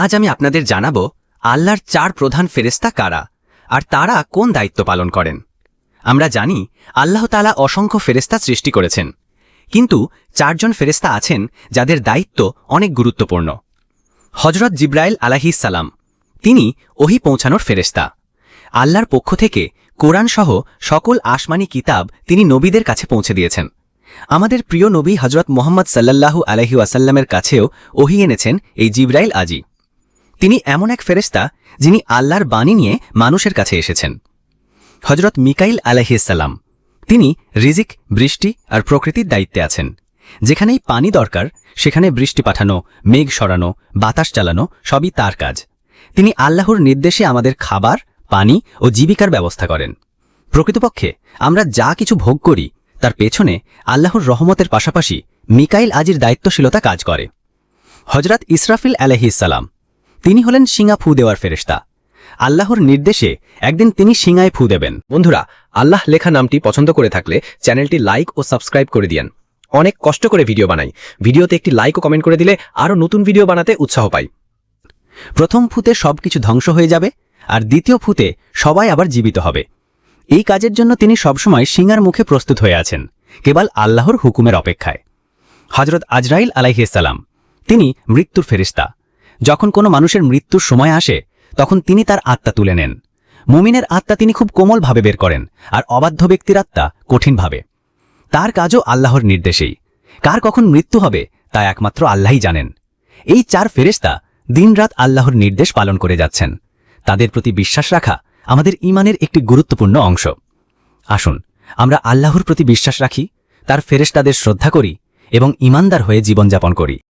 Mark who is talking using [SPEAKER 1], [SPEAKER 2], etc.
[SPEAKER 1] আজ আমি আপনাদের জানাব আল্লাহর চার প্রধান ফেরেস্তা কারা আর তারা কোন দায়িত্ব পালন করেন। আমরা জানি আল্লাহ তালা অসংখ্য ফেরেস্তা সৃষ্টি করেছেন, কিন্তু চারজন ফেরেস্তা আছেন যাদের দায়িত্ব অনেক গুরুত্বপূর্ণ। হজরত জিব্রাইল সালাম, তিনি ওহি পৌঁছানোর ফেরেস্তা আল্লাহর পক্ষ থেকে কোরআন সহ সকল আসমানি কিতাব তিনি নবীদের কাছে পৌঁছে দিয়েছেন। আমাদের প্রিয় নবী হজরত মোহাম্মদ সাল্লাল্লাহু আলহি আসাল্লামের কাছেও ওহি এনেছেন এই জিব্রাইল আজি। তিনি এমন এক ফেরেস্তা যিনি আল্লাহর বাণী নিয়ে মানুষের কাছে এসেছেন। হজরত মিকাইল আলহিসাল্লাম তিনি রিজিক, বৃষ্টি আর প্রকৃতির দায়িত্বে আছেন। যেখানেই পানি দরকার, সেখানে বৃষ্টি পাঠানো, মেঘ সরানো, বাতাস চালানো সবই তার কাজ। তিনি আল্লাহর নির্দেশে আমাদের খাবার, পানি ও জীবিকার ব্যবস্থা করেন। প্রকৃতপক্ষে আমরা যা কিছু ভোগ করি, তার পেছনে আল্লাহর রহমতের পাশাপাশি মিকাইল আজির দায়িত্বশীলতা কাজ করে। হজরত ইসরাফিল আলহিসাল্লাম তিনি হলেন শিঙা ফু দেওয়ার ফেরেস্তা আল্লাহর নির্দেশে একদিন তিনি শিঙায় ফু দেবেন।
[SPEAKER 2] বন্ধুরা, আল্লাহ লেখা নামটি পছন্দ করে থাকলে চ্যানেলটি লাইক ও সাবস্ক্রাইব করে দিয়েন। অনেক কষ্ট করে ভিডিও বানাই। ভিডিওতে একটি লাইক ও কমেন্ট করে দিলে আরও নতুন ভিডিও বানাতে উৎসাহ পাই।
[SPEAKER 1] প্রথম ফুতে সবকিছু ধ্বংস হয়ে যাবে, আর দ্বিতীয় ফুতে সবাই আবার জীবিত হবে। এই কাজের জন্য তিনি সবসময় সিঙ্গার মুখে প্রস্তুত হয়ে আছেন, কেবল আল্লাহর হুকুমের অপেক্ষায়। হজরত আজরাইল আলাইহিসাল্লাম তিনি মৃত্যুর ফেরিস্তা যখন কোনো মানুষের মৃত্যুর সময় আসে, তখন তিনি তার আত্মা তুলে নেন। মুমিনের আত্মা তিনি খুব কোমলভাবে বের করেন, আর অবাধ্য ব্যক্তির আত্মা কঠিনভাবে। তার কাজও আল্লাহর নির্দেশেই। কার কখন মৃত্যু হবে, তা একমাত্র আল্লাহই জানেন। এই চার ফেরেস্তা দিনরাত আল্লাহর নির্দেশ পালন করে যাচ্ছেন। তাদের প্রতি বিশ্বাস রাখা আমাদের ইমানের একটি গুরুত্বপূর্ণ অংশ। আসুন, আমরা আল্লাহর প্রতি বিশ্বাস রাখি, তার ফেরেশতাদের শ্রদ্ধা করি এবং ইমানদার হয়ে জীবনযাপন করি।